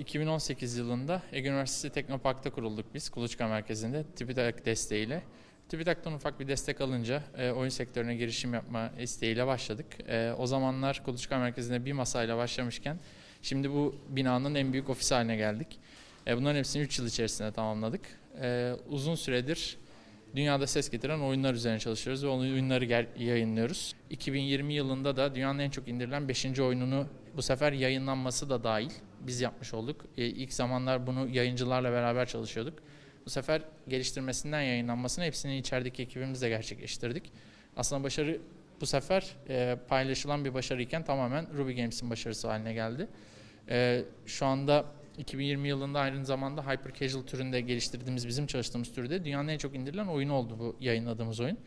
2018 yılında Ege Üniversitesi Teknopark'ta kurulduk biz Kuluçka Merkezi'nde TÜBİTAK desteğiyle. TÜBİTAK'tan ufak bir destek alınca e, oyun sektörüne girişim yapma isteğiyle başladık. E, o zamanlar Kuluçka Merkezi'nde bir masayla başlamışken şimdi bu binanın en büyük ofis haline geldik. E, bunların hepsini 3 yıl içerisinde tamamladık. E, uzun süredir dünyada ses getiren oyunlar üzerine çalışıyoruz ve o oyunları yayınlıyoruz. 2020 yılında da dünyanın en çok indirilen 5. oyununu bu sefer yayınlanması da dahil biz yapmış olduk. E, ilk zamanlar bunu yayıncılarla beraber çalışıyorduk. Bu sefer geliştirmesinden yayınlanmasını hepsini içerideki ekibimizle gerçekleştirdik. Aslında başarı bu sefer e, paylaşılan bir başarıyken tamamen Ruby Games'in başarısı haline geldi. E, şu anda 2020 yılında aynı zamanda Hyper Casual türünde geliştirdiğimiz bizim çalıştığımız türde dünyanın en çok indirilen oyunu oldu bu yayınladığımız oyun.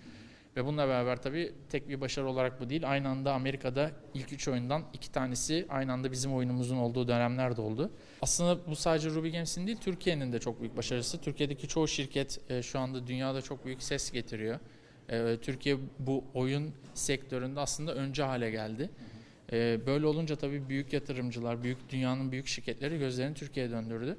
Ve bununla beraber tabii tek bir başarı olarak bu değil. Aynı anda Amerika'da ilk üç oyundan iki tanesi aynı anda bizim oyunumuzun olduğu dönemler de oldu. Aslında bu sadece Ruby Games'in değil, Türkiye'nin de çok büyük başarısı. Türkiye'deki çoğu şirket e, şu anda dünyada çok büyük ses getiriyor. E, Türkiye bu oyun sektöründe aslında önce hale geldi. E, Böyle olunca tabii büyük yatırımcılar, büyük dünyanın büyük şirketleri gözlerini Türkiye'ye döndürdü.